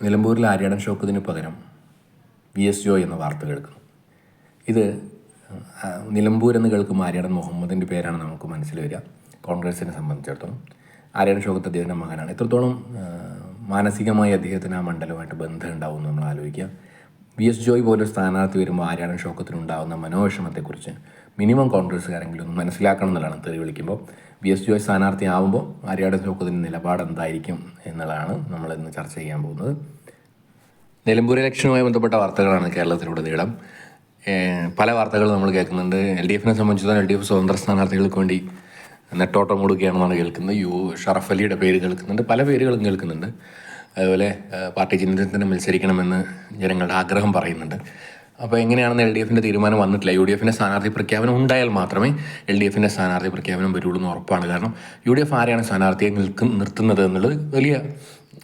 നിലമ്പൂരിൽ ആര്യാടൻ ഷോക്കതിന് പകരം V S Joy എന്ന വാർത്ത കേൾക്കുന്നു. ഇത് നിലമ്പൂർ എന്ന് കേൾക്കുമ്പോൾ ആര്യാടൻ മുഹമ്മദിന്റെ പേരാണ് നമുക്ക് മനസ്സിൽ വരിക. കോൺഗ്രസിനെ സംബന്ധിച്ചിടത്തോളം ആര്യാടൻ ഷോക്കത്ത് അദ്ദേഹത്തിന്റെ മകനാണ്. എത്രത്തോളം മാനസികമായി അദ്ദേഹത്തിന് ആ മണ്ഡലമായിട്ട് ബന്ധം നമ്മൾ ആലോചിക്കുക. വി എസ് ജോയ് പോലൊരു സ്ഥാനാർത്ഥി വരുമ്പോൾ ആര്യാടൻ ഷോക്കത്തിനുണ്ടാകുന്ന മനോവിഷമത്തെക്കുറിച്ച് മിനിമം കോൺഗ്രസ്സുകാരെങ്കിലും ഒന്ന് മനസ്സിലാക്കണം എന്നുള്ളതാണ് തെറി വിളിക്കുമ്പോൾ. വി എസ് ജോയ് സ്ഥാനാർത്ഥി ആവുമ്പോൾ ആര്യാടൻ ചോക്കത്തിന്റെ നിലപാട് എന്തായിരിക്കും എന്നുള്ളതാണ് നമ്മൾ ഇന്ന് ചർച്ച ചെയ്യാൻ പോകുന്നത്. നിലമ്പൂർ ഇലക്ഷനുമായി ബന്ധപ്പെട്ട വാർത്തകളാണ് കേരളത്തിലുടനീളം പല വാർത്തകൾ നമ്മൾ കേൾക്കുന്നുണ്ട്. എൽ ഡി എഫിനെ സംബന്ധിച്ചിടത്തോളം എൽ ഡി എഫ് സ്വതന്ത്ര സ്ഥാനാർത്ഥികൾക്ക് വേണ്ടി നെട്ടോട്ടം കൊടുക്കുകയാണെന്നാണ് കേൾക്കുന്നത്. യു ഷറഫ് അലിയുടെ പേര് കേൾക്കുന്നുണ്ട്. പല പേരുകളും കേൾക്കുന്നുണ്ട്. അതുപോലെ പാർട്ടി ചിഹ്നത്തിൽ തന്നെ മത്സരിക്കണമെന്ന് ജനങ്ങളുടെ ആഗ്രഹം പറയുന്നുണ്ട്. അപ്പോൾ എങ്ങനെയാണെന്ന് എൽ ഡി എഫിന്റെ തീരുമാനം വന്നിട്ടില്ല. യു ഡി എഫിന്റെ സ്ഥാനാർത്ഥി പ്രഖ്യാപനം ഉണ്ടായാൽ മാത്രമേ എൽ ഡി എഫിന്റെ സ്ഥാനാർത്ഥി പ്രഖ്യാപനം വരുള്ളൂ എന്ന് ഉറപ്പാണ്. കാരണം യു ഡി എഫ് ആരെയാണ് സ്ഥാനാർത്ഥിയെ നിൽക്കും നിർത്തുന്നത് എന്നുള്ളത് വലിയ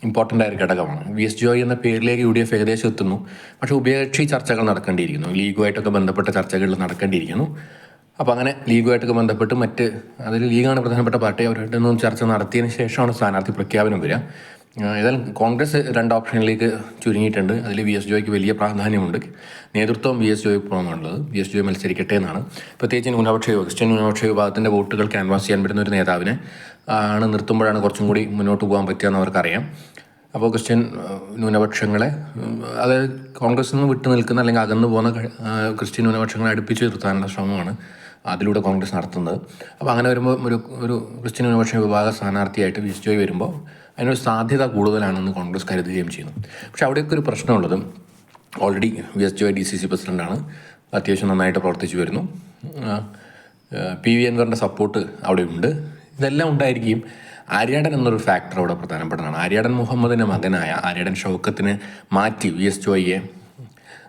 ഇമ്പോർട്ടന്റ് ആയ ഒരു ഘടകമാണ്. വി എസ് ജോയ് എന്ന പേരിലേക്ക് യു ഡി എഫ് ഏകദേശം എത്തുന്നു. പക്ഷേ ഉഭയകക്ഷി ചർച്ചകൾ നടക്കേണ്ടിയിരിക്കുന്നു. ലീഗുമായിട്ടൊക്കെ ബന്ധപ്പെട്ട ചർച്ചകൾ നടക്കേണ്ടിയിരിക്കുന്നു. അപ്പോൾ അങ്ങനെ ലീഗുമായിട്ടൊക്കെ ബന്ധപ്പെട്ട് മറ്റ് അതിൽ ലീഗാണ് പ്രധാനപ്പെട്ട പാർട്ടി അവരുമായിട്ടൊന്നും ചർച്ച നടത്തിയതിന് ശേഷമാണ് സ്ഥാനാർത്ഥി പ്രഖ്യാപനം വരിക. ഏതായാലും കോൺഗ്രസ് രണ്ട് ഓപ്ഷനിലേക്ക് ചുരുങ്ങിയിട്ടുണ്ട്. അതിൽ വി എസ് ജോയ്ക്ക് വലിയ പ്രാധാന്യമുണ്ട്. നേതൃത്വം വി എസ് ജോയ് പോകുന്നുള്ളത് വി എസ് ജോയ് മത്സരിക്കട്ടെ എന്നാണ്. പ്രത്യേകിച്ച് ന്യൂനപക്ഷ ക്രിസ്ത്യൻ ന്യൂനപക്ഷ വിഭാഗത്തിന്റെ വോട്ടുകൾ ക്യാൻവാസ് ചെയ്യാൻ പറ്റുന്ന ഒരു നേതാവിനെ ആണ് നിർത്തുമ്പോഴാണ് കുറച്ചും കൂടി മുന്നോട്ട് പോകാൻ പറ്റുകയെന്ന് അവർക്കറിയാം. അപ്പോൾ ക്രിസ്ത്യൻ ന്യൂനപക്ഷങ്ങളെ അതായത് കോൺഗ്രസിൽ നിന്ന് വിട്ടു നിൽക്കുന്ന അല്ലെങ്കിൽ അകന്നു പോകുന്ന ക്രിസ്ത്യൻ ന്യൂനപക്ഷങ്ങളെ അടുപ്പിച്ച് നിർത്താനുള്ള ശ്രമമാണ് അതിലൂടെ കോൺഗ്രസ് നടത്തുന്നത്. അപ്പോൾ അങ്ങനെ വരുമ്പോൾ ഒരു ഒരു ക്രിസ്ത്യൻ ന്യൂനപക്ഷ വിഭാഗ സ്ഥാനാർത്ഥിയായിട്ട് വി എസ് ജോയ് വരുമ്പോൾ അതിനൊരു സാധ്യത കൂടുതലാണെന്ന് കോൺഗ്രസ് കരുതുകയും ചെയ്യുന്നു. പക്ഷേ അവിടെയൊക്കെ ഒരു പ്രശ്നമുള്ളത് already V S Joy D C C പ്രസിഡന്റാണ് അത്യാവശ്യം നന്നായിട്ട് പ്രവർത്തിച്ചു വരുന്നു. പി വി എൻവറിന്റെ സപ്പോർട്ട് അവിടെ ഉണ്ട് ഇതെല്ലാം ഉണ്ടായിരിക്കും ആര്യാടൻ എന്നൊരു ഫാക്ടർ അവിടെ പ്രധാനപ്പെട്ടതാണ്. ആര്യാടൻ മുഹമ്മദിന്റെ മകനായ ആര്യാടൻ ഷൗക്കത്തിന് മാറ്റി വി എസ് ജോയിയെ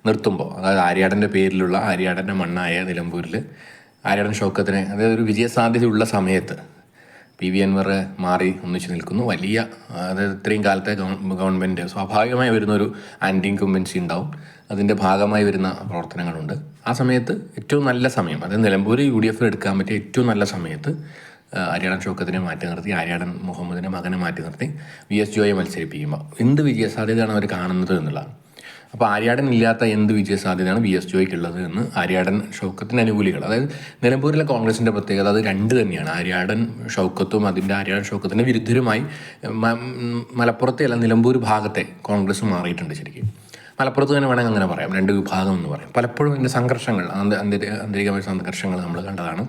നിർത്തുമ്പോൾ അതായത് ആര്യാടന്റെ പേരിലുള്ള ആര്യാടന്റെ മണ്ണായ നിലമ്പൂരിൽ ആര്യാടൻ ഷൗക്കത്തിന് അതായത് ഒരു വിജയസാധ്യതയുള്ള സമയത്ത് പി വി അൻവർ മാറി ഒന്നിച്ചു നിൽക്കുന്നു. വലിയ അതായത് ഇത്രയും കാലത്തെ ഗവൺമെന്റ് സ്വാഭാവികമായി വരുന്ന ഒരു ആന്റി ഇൻകംബൻസി ഉണ്ടാവും. അതിന്റെ ഭാഗമായി വരുന്ന പ്രവർത്തനങ്ങളുണ്ട്. ആ സമയത്ത് ഏറ്റവും നല്ല സമയം അതായത് നിലമ്പൂർ യു ഡി എഫിൽ എടുക്കാൻ പറ്റിയ ഏറ്റവും നല്ല സമയത്ത് ആ, ആര്യാടൻ ഷൗക്കത്തിനെ മാറ്റി നിർത്തി ആര്യാടൻ മുഹമ്മദിനെ മകനെ മാറ്റി നിർത്തി വി എസ് ജോയെ മത്സരിപ്പിക്കുമ്പോൾ. എന്ത് വിജയസാധ്യതയാണ് അവർ കാണുന്നത് എന്നുള്ളതാണ്. അപ്പോൾ ആര്യാടൻ ഇല്ലാത്ത എന്ത് വിജയ സാധ്യതയാണ് വി എസ് ജോയ്ക്കുള്ളത് എന്ന് ആര്യാടൻ ഷൗക്കത്തിന് അനുകൂലികൾ. അതായത് നിലമ്പൂരിലെ കോൺഗ്രസിന്റെ പ്രത്യേകത അത് രണ്ട് തന്നെയാണ്. ആര്യാടൻ ഷൗക്കത്തും അതിന്റെ ആര്യാടൻ ഷൗക്കത്തിന്റെ വിരുദ്ധരുമായി മലപ്പുറത്തെ അല്ല നിലമ്പൂർ ഭാഗത്തെ കോൺഗ്രസ് മാറിയിട്ടുണ്ട് ശരിക്കും. മലപ്പുറത്ത് തന്നെ വേണമെങ്കിൽ അങ്ങനെ പറയാം. രണ്ട് വിഭാഗം എന്ന് പറയാം. പലപ്പോഴും ഇതിന്റെ സംഘർഷങ്ങൾ ആന്ത- ആന്തരികമായ സംഘർഷങ്ങൾ നമ്മൾ കണ്ടതാണ്.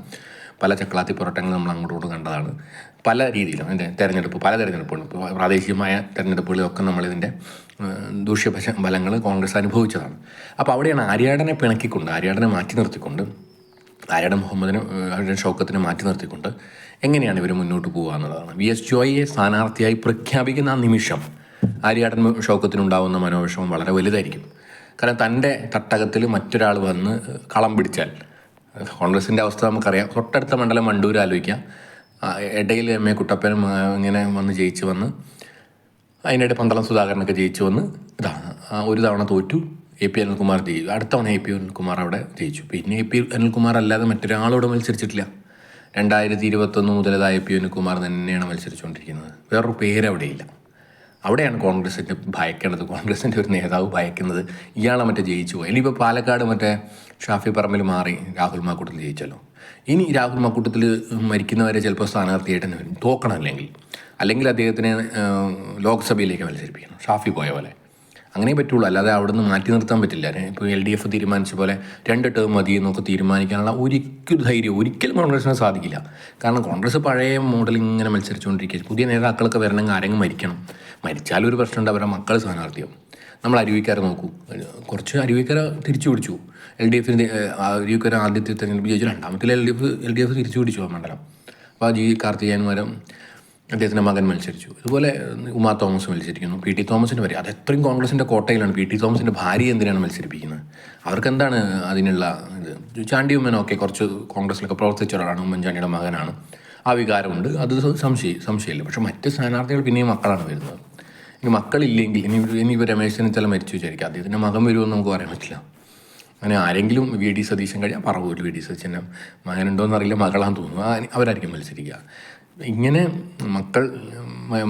പല ചക്രാത്തി പോരാട്ടങ്ങൾ നമ്മൾ അങ്ങോട്ടും കണ്ടതാണ്. പല രീതിയിലും അതിന്റെ തെരഞ്ഞെടുപ്പ് പല തെരഞ്ഞെടുപ്പുകളും. പ്രാദേശികമായ തെരഞ്ഞെടുപ്പുകളിലൊക്കെ നമ്മളിതിന്റെ ദൂഷ്യപശ ഫലങ്ങൾ കോൺഗ്രസ് അനുഭവിച്ചതാണ്. അപ്പോൾ അവിടെയാണ് ആര്യാടനെ പിണക്കിക്കൊണ്ട് ആര്യാടനെ മാറ്റി നിർത്തിക്കൊണ്ട് ആര്യാടൻ മുഹമ്മദിനെ അവരുടെ ഷൗക്കത്തിനെ മാറ്റി നിർത്തിക്കൊണ്ട് എങ്ങനെയാണ് ഇവർ മുന്നോട്ട് പോകുക എന്നുള്ളതാണ്. വി എസ് ജോയിയെ സ്ഥാനാർത്ഥിയായി പ്രഖ്യാപിക്കുന്ന ആ നിമിഷം ആര്യാടൻ ഷൗക്കത്തിനുണ്ടാവുന്ന മനോവിഷമം വളരെ വലുതായിരിക്കും. കാരണം തന്റെ തട്ടകത്തിൽ മറ്റൊരാൾ വന്ന് കളം പിടിച്ചാൽ കോൺഗ്രസിന്റെ അവസ്ഥ നമുക്കറിയാം. തൊട്ടടുത്ത മണ്ഡലം വണ്ടൂർ ആലോചിക്കാം. ഇടയിൽ എം എ കുട്ടപ്പനും ഇങ്ങനെ വന്ന് ജയിച്ച് വന്ന് അതിനിടെ പന്തളം സുധാകരനൊക്കെ ജയിച്ചു വന്ന് ഇതാണ് ഒരു തവണ തോറ്റു. എ പി അനിൽകുമാർ ജയിച്ചു അടുത്ത തവണ എ പി അനിൽകുമാർ അവിടെ ജയിച്ചു. പിന്നെ എ പി അനിൽകുമാർ അല്ലാതെ മറ്റൊരാളോട് മത്സരിച്ചിട്ടില്ല. രണ്ടായിരത്തി ഇരുപത്തൊന്ന് മുതൽ ഇതാ എ പി അനിൽകുമാർ തന്നെയാണ് മത്സരിച്ചുകൊണ്ടിരിക്കുന്നത്. വേറൊരു പേര് അവിടെയില്ല. അവിടെയാണ് കോൺഗ്രസിന്റെ ഭയക്കേണ്ടത്. കോൺഗ്രസിന്റെ ഒരു നേതാവ് ഭയക്കുന്നത് ഇയാളെ മറ്റേ ജയിച്ചു പോയി. ഇനിയിപ്പോൾ പാലക്കാട് മറ്റേ ഷാഫി പറമ്പിൽ മാറി രാഹുൽ മാക്കൂട്ടത്തിൽ ജയിച്ചല്ലോ. ഇനി രാഹുൽ മാക്കൂട്ടത്തിൽ മരിക്കുന്നവരെ ചിലപ്പോൾ സ്ഥാനാർത്ഥിയായിട്ട് തന്നെ വരും. തോക്കണം അല്ലെങ്കിൽ. അല്ലെങ്കിൽ അദ്ദേഹത്തിനെ ലോക്സഭയിലേക്ക് മത്സരിപ്പിക്കണം. ഷാഫി പോയ പോലെ. അങ്ങനെ പറ്റുള്ളൂ. അല്ലാതെ അവിടെ നിന്ന് മാറ്റി നിർത്താൻ പറ്റില്ല. ഇപ്പോൾ എൽ ഡി എഫ് തീരുമാനിച്ച പോലെ രണ്ട് ടേം മതി എന്നൊക്കെ തീരുമാനിക്കാനുള്ള ഒരിക്കലും ധൈര്യം ഒരിക്കലും കോൺഗ്രസിന് സാധിക്കില്ല. കാരണം കോൺഗ്രസ് പഴയ മോഡൽ ഇങ്ങനെ മത്സരിച്ചുകൊണ്ടിരിക്കുക പുതിയ നേതാക്കളൊക്കെ വരണമെങ്കിൽ ആരെങ്കിലും മരിക്കണം. മരിച്ചാലും ഒരു പ്രശ്നമുണ്ട്. അവരുടെ മക്കൾ സ്ഥാനാർത്ഥിയാവും. നമ്മൾ അരുവിക്കാരെ നോക്കൂ. കുറച്ച് അരുവിക്കാര തിരിച്ചു പിടിച്ചു. എൽ ഡി എഫിന് അരുവിക്കാര ആദ്യത്തെ തെരഞ്ഞെടുപ്പ് ജയിച്ചു. രണ്ടാമത്തിൽ L D F L D F തിരിച്ചു പിടിച്ചു ആ മണ്ഡലം. അപ്പോൾ ആ ജി കാർത്തികേയൻ വരം അദ്ദേഹത്തിന്റെ മകൻ മത്സരിച്ചു. ഇതുപോലെ ഉമാ തോമസ് മത്സരിക്കുന്നു. പി ടി തോമസിന്റെ വരെ. അത് എത്രയും കോൺഗ്രസിന്റെ കോട്ടയിലാണ്. പി ടി തോമസിന്റെ ഭാര്യ എന്തിനാണ് മത്സരിപ്പിക്കുന്നത്? അവർക്ക് എന്താണ് അതിനുള്ള ഇത്? ചാണ്ടി ഉമ്മൻ ഒക്കെ കുറച്ച് കോൺഗ്രസിലൊക്കെ പ്രവർത്തിച്ച ഒരാളാണ്. ഉമ്മൻചാണ്ടിയുടെ മകനാണ്. ആ വികാരമുണ്ട്. അത് സംശയം സംശയമില്ല. പക്ഷേ മറ്റ് സ്ഥാനാർത്ഥികൾ പിന്നെയും മക്കളാണ് വരുന്നത്. ഇനി മക്കളില്ലെങ്കിൽ ഇനി ഇനി ഇപ്പോൾ രമേശ് ചെന്നിത്തല മരിച്ചു വിചാരിക്കുക അദ്ദേഹത്തിന്റെ മകൻ വരുമെന്ന് നമുക്ക് പറയാൻ പറ്റില്ല. അങ്ങനെ ആരെങ്കിലും വി ഡി സതീശൻ കഴിയാൻ പറവൂർ വി ഡി സതീശന്റെ മകനുണ്ടോയെന്ന് അറിയില്ല മകളാന്ന് തോന്നുന്നു. അവരായിരിക്കും മത്സരിക്കുക. ഇങ്ങനെ മക്കൾ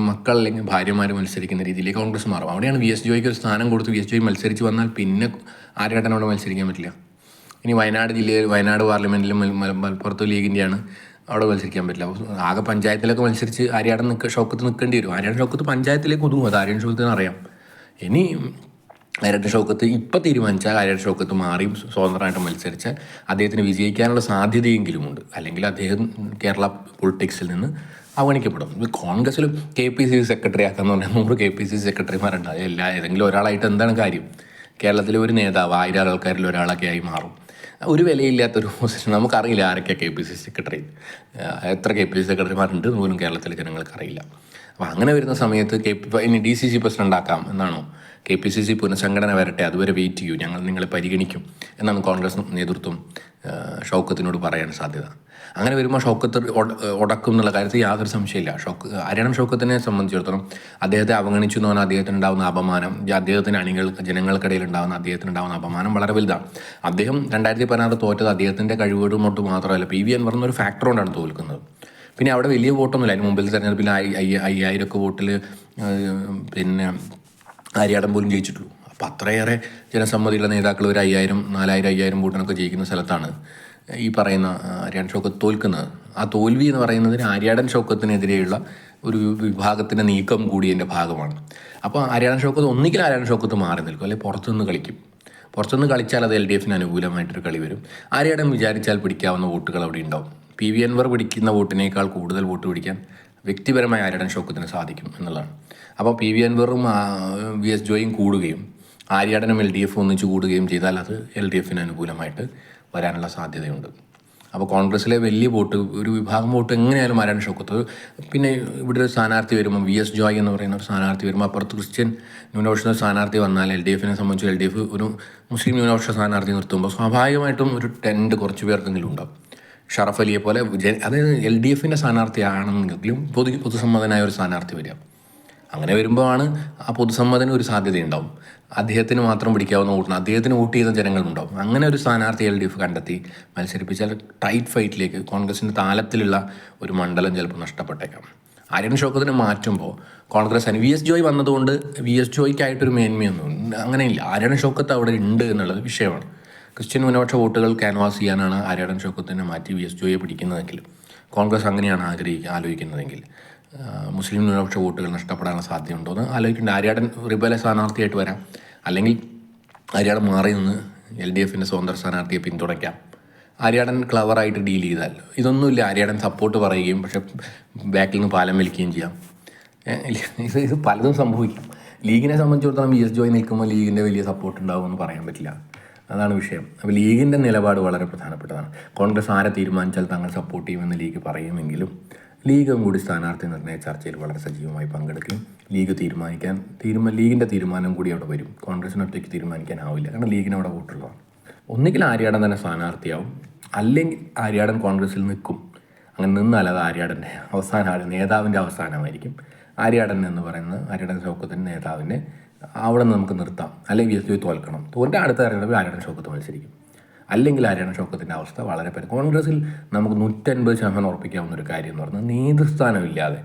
മക്കൾ അല്ലെങ്കിൽ ഭാര്യമാർ മത്സരിക്കുന്ന രീതിയിലേക്ക് കോൺഗ്രസ് മാറും. അവിടെയാണ് വി എസ് ജോയ്ക്ക് ഒരു സ്ഥാനം കൊടുത്ത് വി എസ് ജോയ് മത്സരിച്ച് വന്നാൽ പിന്നെ ആരുടെ അവിടെ മത്സരിക്കാൻ പറ്റില്ല. ഇനി വയനാട് ജില്ലയിൽ വയനാട് പാർലമെന്റിലും മലപ്പുറത്ത് ലീഗിന്റെയാണ് അവിടെ മത്സരിക്കാൻ പറ്റില്ല. അപ്പോൾ ആകെ പഞ്ചായത്തിലൊക്കെ മത്സരിച്ച് ആര്യാടൻ നിൽക്ക ഷൗക്കത്ത് നിൽക്കേണ്ടി വരും. ആര്യാടൻ ഷൗക്കത്ത് പഞ്ചായത്തിലേക്ക് ഒതുങ്ങും. അത് ആര്യൻ ഷൗക്കത്തിന് അറിയാം. ഇനി ആര്യാടൻ ഷൗക്കത്ത് ഇപ്പം തീരുമാനിച്ചാൽ ആര്യാടൻ ഷൗക്കത്ത് മാറി സ്വതന്ത്രമായിട്ട് മത്സരിച്ചാൽ അദ്ദേഹത്തിന് വിജയിക്കാനുള്ള സാധ്യതയെങ്കിലുമുണ്ട്. അല്ലെങ്കിൽ അദ്ദേഹം കേരള പൊളിറ്റിക്സിൽ നിന്ന് അവഗണിക്കപ്പെടും. കോൺഗ്രസ്സിൽ K P C C secretary ആക്കാന്ന് പറഞ്ഞാൽ നൂറ് കെ പി സി സി സെക്രട്ടറിമാരുണ്ട്. എല്ലാ ഏതെങ്കിലും ഒരാളായിട്ട് എന്താണ് കാര്യം? കേരളത്തിലെ ഒരു നേതാവ് ആയിരം ആൾക്കാരിൽ ഒരാളൊക്കെ ആയി മാറും. ഒരു വിലയില്ലാത്തൊരു പൊസിഷൻ നമുക്കറിയില്ല ആരൊക്കെ കെ പി സി സെക്രട്ടറി എത്ര കെ പി സി സെക്രട്ടറിമാരുണ്ട് പോലും കേരളത്തിലെ ജനങ്ങൾക്ക് അറിയില്ല അപ്പോൾ അങ്ങനെ വരുന്ന സമയത്ത് കെ ഇനി ഡി സി സി പ്രസിഡന്റ് ആക്കാം എന്നാണോ? കെ പി സി സി പുനഃസംഘടന വരട്ടെ അതുവരെ വെയിറ്റ് ചെയ്യൂ ഞങ്ങൾ നിങ്ങളെ പരിഗണിക്കും എന്നാണ് കോൺഗ്രസ് നേതൃത്വം ഷൗക്കത്തിനോട് പറയാൻ സാധ്യത. അങ്ങനെ വരുമ്പോൾ ഷൗക്കത്ത് ഉടക്കും എന്നുള്ള കാര്യത്തിൽ യാതൊരു സംശയമില്ല. ഷൗക്ക് ഹരിയാണം ഷൗക്കത്തിനെ സംബന്ധിച്ചിടത്തോളം അദ്ദേഹത്തെ അവഗണിച്ചു എന്ന് പറഞ്ഞാൽ അദ്ദേഹത്തിന് ഉണ്ടാകുന്ന അപമാനം അദ്ദേഹത്തിന് അണികൾക്ക് ജനങ്ങൾക്കിടയിൽ ഉണ്ടാകുന്ന അദ്ദേഹത്തിന് ഉണ്ടാകുന്ന അപമാനം വളരെ വലുതാണ്. അദ്ദേഹം രണ്ടായിരത്തി പതിനാറ് തോറ്റത് അദ്ദേഹത്തിന്റെ കഴിവുകൾ കൊണ്ട് മാത്രമല്ല പി വി എന്ന് പറഞ്ഞ ഒരു ഫാക്ടർ കൊണ്ടാണ് തോൽക്കുന്നത്. പിന്നെ അവിടെ വലിയ വോട്ടൊന്നുമില്ല. അതിന് മുമ്പിൽ തെരഞ്ഞെടുപ്പിൽ അയ്യായിരമൊക്കെ വോട്ടിൽ പിന്നെ ആര്യാടൻ പോലും ജയിച്ചിട്ടുള്ളൂ. അപ്പോൾ അത്രയേറെ ജനസമ്മതിയുള്ള നേതാക്കൾ ഒരു അയ്യായിരം നാലായിരം അയ്യായിരം വോട്ടിനൊക്കെ ജയിക്കുന്ന സ്ഥലത്താണ് ഈ പറയുന്ന ആര്യാടൻ ഷൗക്കത്ത് തോൽക്കുന്നത്. ആ തോൽവി എന്ന് പറയുന്നതിന് ആര്യാടൻ ഷൗക്കത്തിനെതിരെയുള്ള ഒരു വിഭാഗത്തിന്റെ നീക്കം കൂടിയതിന്റെ ഭാഗമാണ്. അപ്പോൾ ആര്യാടൻ ഷൗക്കത്ത് ഒന്നുകിൽ ആര്യാടൻ ഷൗക്കത്ത് മാറി നിൽക്കും അല്ലെങ്കിൽ പുറത്തുനിന്ന് കളിക്കും. പുറത്തുനിന്ന് കളിച്ചാൽ അത് എൽ ഡി എഫിന് അനുകൂലമായിട്ടൊരു കളി വരും. ആര്യാടൻ വിചാരിച്ചാൽ പിടിക്കാവുന്ന വോട്ടുകൾ അവിടെ ഉണ്ടാവും. പി വി അൻവർ പിടിക്കുന്ന വോട്ടിനേക്കാൾ കൂടുതൽ വോട്ട് പിടിക്കാൻ വ്യക്തിപരമായ ആര്യടൻ ഷോക്കത്തിന് സാധിക്കും എന്നുള്ളതാണ്. അപ്പോൾ പി വി അൻവറും വി എസ് ജോയും കൂടുകയും ആര്യാടനും എൽ ഡി എഫ് ഒന്നിച്ച് കൂടുകയും ചെയ്താൽ അത് എൽ ഡി എഫിന് അനുകൂലമായിട്ട് വരാനുള്ള സാധ്യതയുണ്ട്. അപ്പോൾ കോൺഗ്രസ്സിലെ വലിയ വോട്ട് ഒരു വിഭാഗം വോട്ട് എങ്ങനെയായാലും ആരാണ് ഷോക്കത്ത് പിന്നെ ഇവിടെ ഒരു സ്ഥാനാർത്ഥി വരുമ്പോൾ വി എസ് ജോയ് എന്ന് പറയുന്ന ഒരു സ്ഥാനാർത്ഥി വരുമ്പോൾ അപ്പുറത്ത് ക്രിസ്ത്യൻ ന്യൂനപക്ഷ സ്ഥാനാർത്ഥി വന്നാൽ എൽ ഡി എഫിനെ സംബന്ധിച്ച് എൽ ഡി എഫ് ഒരു മുസ്ലിം ന്യൂനപക്ഷ സ്ഥാനാർത്ഥി നിർത്തുമ്പോൾ സ്വാഭാവികമായിട്ടും ഒരു ടെൻഡ് കുറച്ച് പേർക്കെങ്കിലും ഉണ്ടാവും. ഷറഫ് അലിയെ പോലെ അതായത് എൽ ഡി എഫിന്റെ സ്ഥാനാർത്ഥിയാണെന്നെങ്കിലും പൊതു പൊതുസമ്മതനായ ഒരു സ്ഥാനാർത്ഥി വരിക. അങ്ങനെ വരുമ്പോഴാണ് ആ പൊതുസമ്മതന് ഒരു സാധ്യതയുണ്ടാവും. അദ്ദേഹത്തിന് മാത്രം പിടിക്കാവുന്ന വോട്ടിന് അദ്ദേഹത്തിന് വോട്ട് ചെയ്ത ജനങ്ങളുണ്ടാവും. അങ്ങനെ ഒരു സ്ഥാനാർത്ഥി എൽ ഡി എഫ് കണ്ടെത്തി മത്സരിപ്പിച്ചാൽ ടൈറ്റ് ഫൈറ്റിലേക്ക് കോൺഗ്രസിന്റെ താലത്തിലുള്ള ഒരു മണ്ഡലം ചിലപ്പോൾ നഷ്ടപ്പെട്ടേക്കാം. ആര്യൻ ഷോക്കത്തിനെ മാറ്റുമ്പോൾ കോൺഗ്രസ് വി എസ് ജോയ് വന്നതുകൊണ്ട് വി എസ് ജോയ്ക്കായിട്ടൊരു മേന്മയൊന്നും. അങ്ങനെയില്ല. ആര്യൻ ഷോക്കത്ത് അവിടെ ഉണ്ട് എന്നുള്ളത് വിഷയമാണ്. ക്രിസ്ത്യൻ ന്യൂനപക്ഷ വോട്ടുകൾ ക്യാൻവാസ് ചെയ്യാനാണ് ആര്യാടൻ ഷൗക്കത്തിനെ മാറ്റി വി എസ് ജോയെ പിടിക്കുന്നതെങ്കിൽ കോൺഗ്രസ് അങ്ങനെയാണ് ആഗ്രഹിക്കുക ആലോചിക്കുന്നതെങ്കിൽ മുസ്ലിം ന്യൂനപക്ഷ വോട്ടുകൾ നഷ്ടപ്പെടാനുള്ള സാധ്യതയുണ്ടോ എന്ന് ആലോചിക്കേണ്ട. ആര്യാടൻ റിബലെ സ്ഥാനാർത്ഥിയായിട്ട് വരാം. അല്ലെങ്കിൽ ആര്യാടൻ മാറി നിന്ന് എൽ ഡി എഫിന്റെ സ്വതന്ത്ര സ്ഥാനാർത്ഥിയെ പിന്തുണയ്ക്കാം. ആര്യാടൻ ക്ലവറായിട്ട് ഡീൽ ചെയ്താൽ ഇതൊന്നുമില്ല. ആര്യാടൻ സപ്പോർട്ട് പറയുകയും പക്ഷെ ബാക്കിൽ നിന്ന് പാലം വലിക്കുകയും ചെയ്യാം. ഇത് ഇത് പലതും സംഭവിക്കും. ലീഗിനെ സംബന്ധിച്ചിടത്തോളം വി എസ് ജോയി നിൽക്കുമ്പോൾ ലീഗിന്റെ വലിയ സപ്പോർട്ട് ഉണ്ടാകുമെന്ന് പറയാൻ പറ്റില്ല. അതാണ് വിഷയം. അപ്പോൾ ലീഗിന്റെ നിലപാട് വളരെ പ്രധാനപ്പെട്ടതാണ്. കോൺഗ്രസ് ആരെ തീരുമാനിച്ചാൽ തങ്ങൾ സപ്പോർട്ട് ചെയ്യുമെന്ന് ലീഗ് പറയുമെങ്കിലും ലീഗും കൂടി സ്ഥാനാർത്ഥി നിർണയ ചർച്ചയിൽ വളരെ സജീവമായി പങ്കെടുക്കും. ലീഗ് തീരുമാനിക്കാൻ തീരുമാന ലീഗിന്റെ തീരുമാനം കൂടി അവിടെ വരും. കോൺഗ്രസിന് ഒറ്റയ്ക്ക് തീരുമാനിക്കാനാവില്ല കാരണം ലീഗിന് അവിടെ വോട്ടുള്ളതാണ്. ഒന്നുകിൽ ആര്യാടൻ തന്നെ സ്ഥാനാർത്ഥിയാവും. അല്ലെങ്കിൽ ആര്യാടൻ കോൺഗ്രസിൽ നിൽക്കും. അങ്ങനെ നിന്നാൽ അത് ആര്യാടന്റെ അവസാന നേതാവിന്റെ അവസാനമായിരിക്കും. ആര്യാടൻ എന്ന് പറയുന്നത് ആര്യാടൻ ചോക്കത്തിന്റെ നേതാവിനെ അവിടെ നമുക്ക് നിർത്താം. അല്ലെങ്കിൽ വി എസ് പി തോൽക്കണം. തോറ്റ അടുത്ത തെരഞ്ഞെടുപ്പിൽ ആര്യാടൻ ഷോക്കത്ത് മത്സരിക്കും? അല്ലെങ്കിൽ ആര്യാടൻ ഷോക്കത്തിന്റെ അവസ്ഥ വളരെ പരി കോൺഗ്രസിൽ നമുക്ക് നൂറ്റൻപത് ശതമാനം ഉറപ്പിക്കാവുന്ന ഒരു കാര്യം എന്ന് പറഞ്ഞാൽ നേതൃസ്ഥാനമില്ലാതെ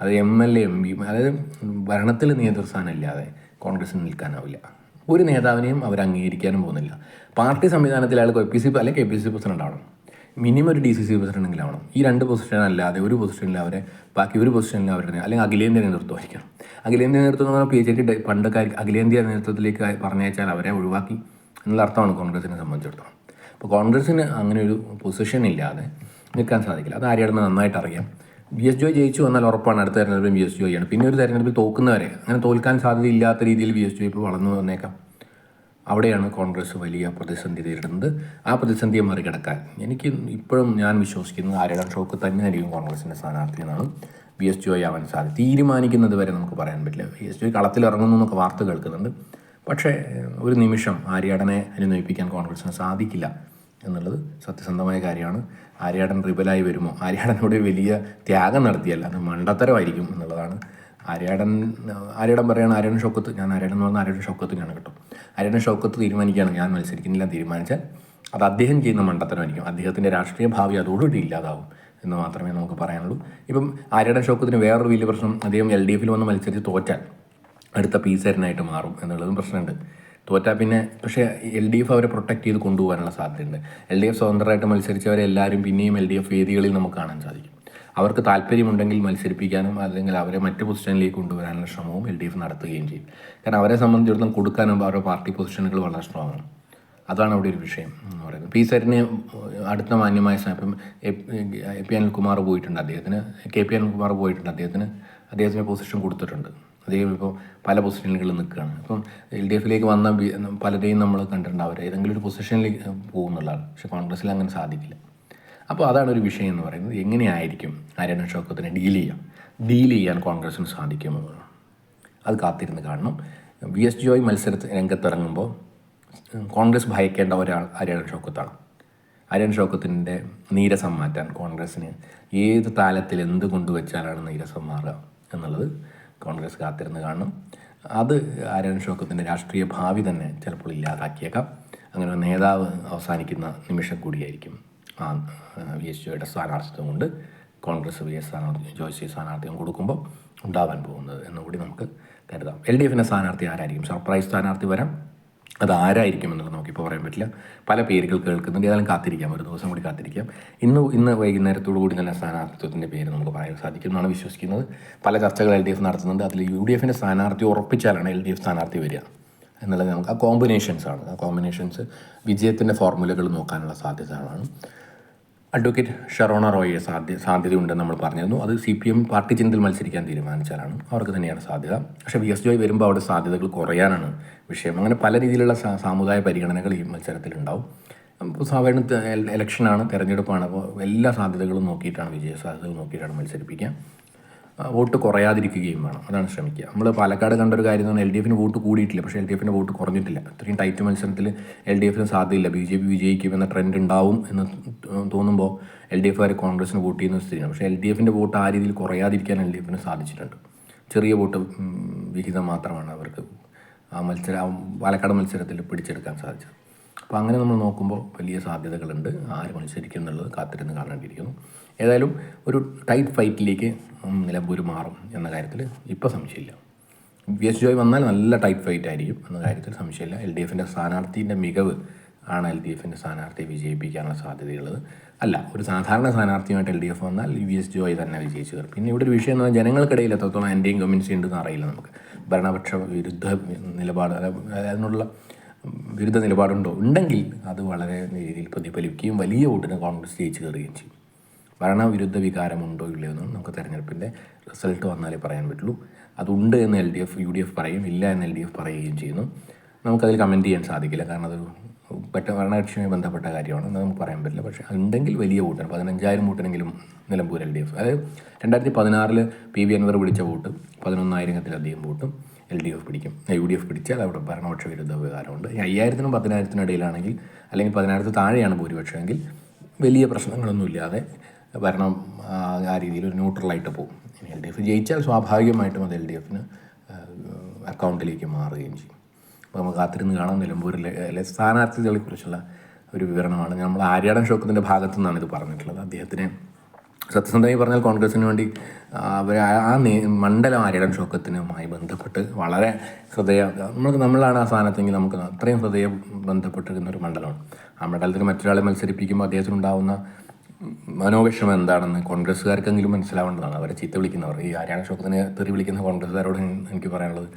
അത് M L A M P അതായത് ഭരണത്തിൽ നേതൃസ്ഥാനം ഇല്ലാതെ കോൺഗ്രസിന് നിൽക്കാനാവില്ല. ഒരു നേതാവിനെയും അവർ അംഗീകരിക്കാനും പോകുന്നില്ല. പാർട്ടി സംവിധാനത്തിൽ അയാൾ കെ പി സി അല്ലെങ്കിൽ കെ പി സി പ്രസിഡന്റ് ആവണം. മിനിമം ഒരു ഡി സി സി പ്രസിഡന്റെങ്കിലും ആവണം. ഈ രണ്ട് പൊസിഷൻ അല്ലാതെ ഒരു പൊസിഷനിൽ അവരെ. ബാക്കി ഒരു പൊസിഷനിൽ അവരുടെ. അല്ലെങ്കിൽ അഖിലേന്ത്യാ നേതൃത്വമായിരിക്കണം. അഖിലേന്ത്യാ നേതൃത്വം എന്ന് പി എച്ച് ഡി പണ്ടൊക്കെ അഖിലേന്ത്യാ നേതൃത്വത്തിലേക്ക് പറഞ്ഞയച്ചാൽ അവരെ ഒഴിവാക്കി എന്നുള്ള അർത്ഥമാണ് കോൺഗ്രസിനെ സംബന്ധിച്ചിടത്തോളം. അപ്പോൾ കോൺഗ്രസ്സിന് അങ്ങനെ ഒരു പൊസിഷൻ ഇല്ലാതെ നിൽക്കാൻ സാധിക്കില്ല. അത് ആര്യാണെന്ന് നന്നായിട്ട് അറിയാം. ബി എസ് ജോയ് ജയിച്ചു വന്നാൽ ഉറപ്പാണ്. അടുത്ത തെരഞ്ഞെടുപ്പിൽ ബി എസ് ജോയിയാണ് പിന്നെ ഒരു തെരഞ്ഞെടുപ്പിൽ തോക്കുന്നവരെ. അങ്ങനെ തോൽക്കാൻ സാധ്യതയില്ലാത്ത രീതിയിൽ ബി എസ് ജോയ് ഇപ്പോൾ വളർന്നു വന്നേക്കാം. അവിടെയാണ് കോൺഗ്രസ് വലിയ പ്രതിസന്ധി നേരിടുന്നത്. ആ പ്രതിസന്ധിയെ മറികടക്കാൻ എനിക്ക് ഇപ്പോഴും ഞാൻ വിശ്വസിക്കുന്നത് ആര്യടൻ ഷോക്ക് തന്നെയായിരിക്കും കോൺഗ്രസിന്റെ സ്ഥാനാർത്ഥി എന്നാണ് ബി എസ് ജോയ് ആവാൻ സാധ്യത തീരുമാനിക്കുന്നത് വരെ നമുക്ക് പറയാൻ പറ്റില്ല. ബി എസ് ജോയ് കളത്തിലിറങ്ങുന്നു എന്നൊക്കെ വാർത്ത കേൾക്കുന്നുണ്ട്. പക്ഷേ ഒരു നിമിഷം ആര്യാടനെ അനുനയിപ്പിക്കാൻ കോൺഗ്രസിന് സാധിക്കില്ല എന്നുള്ളത് സത്യസന്ധമായ കാര്യമാണ്. ആര്യാടൻ റിബലായി വരുമോ? ആര്യാടനോട് വലിയ ത്യാഗം നടത്തിയല്ല അത് മണ്ടത്തരമായിരിക്കും എന്നുള്ളതാണ് ആര്യാടൻ ആര്യാടൻ പറയുകയാണ് ആര്യാടൻ ഷൗക്കത്ത്. ഞാൻ ആര്യാടൻ എന്ന് പറഞ്ഞാൽ ആര്യാടൻ ഷൗക്കത്ത് ഞാൻ കേട്ടോ. ആര്യാടൻ ഷൗക്കത്ത് തീരുമാനിക്കുകയാണ്. ഞാൻ മത്സരിക്കുന്നില്ല തീരുമാനിച്ചാൽ അത് അദ്ദേഹം ചെയ്യുന്ന മണ്ടത്തരമായിരിക്കും. അദ്ദേഹത്തിന്റെ രാഷ്ട്രീയ ഭാവി അതോടുകൂടി ഇല്ലാതാവും എന്ന് മാത്രമേ നമുക്ക് പറയാനുള്ളൂ. ഇപ്പം ആര്യാടൻ ഷോക്കത്തിന് വേറൊരു വലിയ പ്രശ്നം അദ്ദേഹം എൽ ഡി എഫിൽ വന്ന് മത്സരിച്ച് തോറ്റാൽ അടുത്ത പീസരനായിട്ട് മാറും എന്നുള്ളതും പ്രശ്നമുണ്ട്. തോറ്റാൽ പിന്നെ പക്ഷേ എൽ ഡി എഫ് അവരെ പ്രൊട്ടക്ട് ചെയ്ത് കൊണ്ടുപോകാനുള്ള സാധ്യതയുണ്ട്. എൽ ഡി എഫ് സ്വതന്ത്രമായിട്ട് മത്സരിച്ചവരെ എല്ലാവരും പിന്നെയും എൽ ഡി എഫ് വേദികളിൽ നമുക്ക് കാണാൻ സാധിക്കും. അവർക്ക് താല്പര്യമുണ്ടെങ്കിൽ മത്സരിപ്പിക്കാനും അല്ലെങ്കിൽ അവരെ മറ്റു പൊസിഷനിലേക്ക് കൊണ്ടുവരാനുള്ള ശ്രമവും എൽ ഡി എഫ് നടത്തുകയും ചെയ്യും. കാരണം അവരെ സംബന്ധിച്ചിടത്തോളം കൊടുക്കാനും അവരുടെ പാർട്ടി പൊസിഷനുകൾ വളരെ സ്ട്രോങ് ആണ്. അതാണ് അവിടെ ഒരു വിഷയം എന്ന് പറയുന്നത്. പി സരിന് അടുത്ത മാന്യമായ സ്ഥാനം ഇപ്പം എ പി അനിൽകുമാർ പോയിട്ടുണ്ട് അദ്ദേഹത്തിന്. കെ പി അനിൽകുമാർ പോയിട്ടുണ്ട് അദ്ദേഹത്തിന്. അദ്ദേഹത്തിന് പൊസിഷൻ കൊടുത്തിട്ടുണ്ട്. അദ്ദേഹം ഇപ്പോൾ പല പൊസിഷനുകളിൽ നിൽക്കുകയാണ്. അപ്പം എൽ ഡി എഫിലേക്ക് വന്ന പലരെയും നമ്മൾ കണ്ടിട്ടുണ്ട്. അവർ ഏതെങ്കിലും ഒരു പൊസിഷനിലേക്ക് പോകുന്നുള്ളതാണ്. പക്ഷേ കോൺഗ്രസ്സിൽ അങ്ങനെ സാധിക്കില്ല. അപ്പോൾ അതാണ് ഒരു വിഷയം എന്ന് പറയുന്നത്. എങ്ങനെയായിരിക്കും ആര്യണ ഷൗക്കത്തിനെ ഡീൽ ചെയ്യാം? ഡീൽ ചെയ്യാൻ കോൺഗ്രസ്സിന് സാധിക്കുമോ? അത് കാത്തിരുന്ന് കാണണം. വി എസ് ജോയ് മത്സരത്തിൽ രംഗത്തിറങ്ങുമ്പോൾ കോൺഗ്രസ് ഭയക്കേണ്ട ഒരാൾ ആര്യൺ ഷൗക്കത്താണ് ആര്യൺ ഷൗക്കത്തിന്റെ നീരസം മാറ്റാൻ കോൺഗ്രസ്സിന് ഏത് താലത്തിൽ എന്ത് കൊണ്ടുവച്ചാലാണ് നീരസം മാറുക എന്നുള്ളത് കോൺഗ്രസ് കാത്തിരുന്ന് കാണണം. അത് ആര്യൺ ഷൗക്കത്തിന്റെ രാഷ്ട്രീയ ഭാവി തന്നെ ചിലപ്പോൾ ഇല്ലാതാക്കിയേക്കാം. അങ്ങനെ നേതാവ് അവസാനിക്കുന്ന നിമിഷം കൂടിയായിരിക്കും. വി എസ് ജോയുടെ സ്ഥാനാർത്ഥിത്വം കൊണ്ട് കോൺഗ്രസ് വി എസ് സ്ഥാനാർത്ഥി ജോയ്സി സ്ഥാനാർത്ഥിയും കൊടുക്കുമ്പോൾ ഉണ്ടാവാൻ പോകുന്നത് എന്നുകൂടി നമുക്ക് കരുതാം. എൽ ഡി എഫിന്റെ സ്ഥാനാർത്ഥി ആരായിരിക്കും? സർപ്രൈസ് സ്ഥാനാർത്ഥി വരാം അത് ആരായിരിക്കും എന്നുള്ളത് നമുക്കിപ്പോൾ പറയാൻ പറ്റില്ല. പല പേരുകൾ കേൾക്കുന്നുണ്ട്. ഏതായാലും കാത്തിരിക്കാം. ഒരു ദിവസം കൂടി കാത്തിരിക്കാം. ഇന്ന് ഇന്ന് വൈകുന്നേരത്തോടു കൂടി തന്നെ സ്ഥാനാർത്ഥിത്വത്തിന്റെ പേര് നമുക്ക് പറയാൻ സാധിക്കും എന്നാണ് വിശ്വസിക്കുന്നത്. പല ചർച്ചകൾ എൽ ഡി എഫ് നടത്തുന്നുണ്ട്. അതിൽ യു ഡി എഫിന്റെ സ്ഥാനാർത്ഥി ഉറപ്പിച്ചാലാണ് എൽ ഡി എഫ് സ്ഥാനാർത്ഥി വരിക എന്നുള്ളത് നമുക്ക് ആ കോമ്പിനേഷൻസ് ആണ്. ആ കോമ്പിനേഷൻസ് വിജയത്തിന്റെ ഫോർമുലകൾ നോക്കാനുള്ള സാധ്യതകളാണ്. അഡ്വക്കേറ്റ് ഷറോണ റോയെ സാധ്യ സാധ്യതയുണ്ടെന്ന് നമ്മൾ പറഞ്ഞിരുന്നു. അത് സി പി എം പാർട്ടി ചിന്തയിൽ മത്സരിക്കാൻ തീരുമാനിച്ചാലാണ് അവർക്ക് തന്നെയാണ് സാധ്യത. പക്ഷേ വി എസ് ജോയ് വരുമ്പോൾ അവിടെ സാധ്യതകൾ കുറയാനാണ് വിഷയം. അങ്ങനെ പല രീതിയിലുള്ള സാമുദായ പരിഗണനകൾ ഈ മത്സരത്തിലുണ്ടാവും. അപ്പോൾ സാധാരണ ഇലക്ഷനാണ് തെരഞ്ഞെടുപ്പാണ്. അപ്പോൾ എല്ലാ സാധ്യതകളും നോക്കിയിട്ടാണ് വിജയ സാധ്യതകൾ നോക്കിയിട്ടാണ് മത്സരിപ്പിക്കുക. വോട്ട് കുറയാതിരിക്കുകയും വേണം. അതാണ് ശ്രമിക്കുക. നമ്മൾ പാലക്കാട് കണ്ട ഒരു കാര്യം എന്ന് പറഞ്ഞാൽ എൽ ഡി എഫിന് വോട്ട് കൂടിയിട്ടില്ല. പക്ഷേ എൽ ഡി എഫിന്റെ വോട്ട് കുറഞ്ഞിട്ടില്ല. അത്രയും ടൈറ്റ് മത്സരത്തിൽ എൽ ഡി എഫിന് സാധ്യതയില്ല. ബി ജെ പി വിജയിക്കും എന്ന ട്രെൻഡ് ഉണ്ടാവും എന്ന് തോന്നുമ്പോൾ എൽ ഡി എഫുകാർ കോൺഗ്രസിന് വോട്ട് ചെയ്യുന്ന സ്ഥിതിയാണ്. പക്ഷേ എൽ ഡി എഫിന്റെ വോട്ട് ആ രീതിയിൽ കുറയാതിരിക്കാൻ എൽ ഡി എഫിന് സാധിച്ചിട്ടുണ്ട്. ചെറിയ വോട്ട് വിഹിതം മാത്രമാണ് അവർക്ക് ആ മത്സരം പാലക്കാട് മത്സരത്തിൽ പിടിച്ചെടുക്കാൻ സാധിച്ചത്. അപ്പോൾ അങ്ങനെ നമ്മൾ നോക്കുമ്പോൾ വലിയ സാധ്യതകളുണ്ട്. ആര് മത്സരിക്കും എന്നുള്ളത് കാത്തിരുന്ന് കാണേണ്ടിയിരിക്കുന്നു. ഏതായാലും ഒരു ടൈറ്റ് ഫൈറ്റിലേക്ക് നിലമ്പൂർ മാറും എന്ന കാര്യത്തിൽ ഇപ്പോൾ സംശയമില്ല. വി എസ് ജോയ് വന്നാൽ നല്ല ടൈറ്റ് ഫൈറ്റ് ആയിരിക്കും എന്ന കാര്യത്തിൽ സംശയമില്ല. എൽ ഡി എഫിന്റെ സ്ഥാനാർത്ഥീന്റെ മികവ് ആണ് എൽ ഡി എഫിന്റെ സ്ഥാനാർത്ഥിയെ വിജയിപ്പിക്കാനുള്ള സാധ്യതയുള്ളത്. അല്ല ഒരു സാധാരണ സ്ഥാനാർത്ഥിയുമായിട്ട് എൽ ഡി എഫ് വന്നാൽ വി എസ് ജോയ് തന്നെ വിജയിച്ചു കയറും പിന്നെ ഇവിടെ ഒരു വിഷയം എന്ന് പറഞ്ഞാൽ ജനങ്ങൾക്കിടയിൽ എത്രത്തോളം എന്റെയും കമ്മ്യൂണിറ്റി ഉണ്ടെന്ന് അറിയില്ല നമുക്ക്. ഭരണപക്ഷ വിരുദ്ധ നിലപാട് അതിനുള്ള വിരുദ്ധ നിലപാടുണ്ടോ? ഉണ്ടെങ്കിൽ അത് വളരെ രീതിയിൽ പ്രതിഫലിക്കുകയും വലിയ വോട്ടിന് കോൺഗ്രസ് ജയിച്ചു കയറുകയും ചെയ്യും. ഭരണവിരുദ്ധ വികാരമുണ്ടോ ഇല്ലയോ എന്നും നമുക്ക് തെരഞ്ഞെടുപ്പിന്റെ റിസൾട്ട് വന്നാലേ പറയാൻ പറ്റുള്ളൂ. അതുണ്ട് എന്ന് L D F U D F പറയും ഇല്ല എന്ന് എൽ ഡി എഫ് പറയുകയും ചെയ്യുന്നു. നമുക്കതിൽ കമന്റ് ചെയ്യാൻ സാധിക്കില്ല. കാരണം അതൊരു പറ്റ ഭരണകക്ഷിയുമായി ബന്ധപ്പെട്ട കാര്യമാണ്. എന്ന് നമുക്ക് പറയാൻ പറ്റില്ല. പക്ഷേ ഉണ്ടെങ്കിൽ വലിയ വോട്ടാണ്. പതിനഞ്ചായിരം വോട്ടിനെങ്കിലും നിലമ്പൂർ എൽ ഡി എഫ്. അതായത് രണ്ടായിരത്തി പതിനാറിൽ പി വി അൻവർ വിളിച്ച വോട്ട് പതിനൊന്നായിരത്തിലധികം വോട്ടും എൽ ഡി എഫ് പിടിക്കും. യു ഡി എഫ് പിടിച്ചാൽ അവിടെ ഭരണപക്ഷ വിരുദ്ധ വികാരമുണ്ട് അയ്യായിരത്തിനും പതിനായിരത്തിനും ഇടയിലാണെങ്കിൽ അല്ലെങ്കിൽ പതിനായിരത്തി താഴെയാണ് ഭൂരിപക്ഷമെങ്കിൽ വലിയ പ്രശ്നങ്ങളൊന്നുമില്ലാതെ ഭരണം ആ, രീതിയിൽ ന്യൂട്രലായിട്ട് പോകും. എൽ ഡി എഫ് ജയിച്ചാൽ സ്വാഭാവികമായിട്ടും അത് എൽ ഡി എഫിന് അക്കൗണ്ടിലേക്ക് മാറുകയും ചെയ്യും. അപ്പോൾ നമുക്ക് കാത്തിരുന്ന് കാണാം. നിലമ്പൂരിലെ സ്ഥാനാർത്ഥികളെക്കുറിച്ചുള്ള ഒരു വിവരണമാണ്. നമ്മൾ ആര്യാടൻ ഷോക്കത്തിന്റെ ഭാഗത്തു നിന്നാണ് ഇത് പറഞ്ഞിട്ടുള്ളത്. അദ്ദേഹത്തിന് സത്യസന്ധമായി പറഞ്ഞാൽ കോൺഗ്രസിന് വേണ്ടി അവർ ആ മണ്ഡലം ആര്യടൻ ശോക്കത്തിനുമായി ബന്ധപ്പെട്ട് വളരെ ഹൃദയ നമുക്ക് നമ്മളാണ് ആ സ്ഥാനത്തെങ്കിൽ നമുക്ക് അത്രയും ഹൃദയ ബന്ധപ്പെട്ടിരിക്കുന്ന ഒരു മണ്ഡലമാണ്. ആ മണ്ഡലത്തിൽ മറ്റൊരാളെ മത്സരിപ്പിക്കുമ്പോൾ അദ്ദേഹത്തിനുണ്ടാവുന്ന മനോവിഷമം എന്താണെന്ന് കോൺഗ്രസ്സുകാർക്കെങ്കിലും മനസ്സിലാവേണ്ടതാണ്. അവരെ ചീത്ത വിളിക്കുന്നവർ ഈ ആര്യാടൻ ഷോക്കത്തിനെ തെറി വിളിക്കുന്ന കോൺഗ്രസ്സുകാരോട് എനിക്ക് പറയാനുള്ളത്.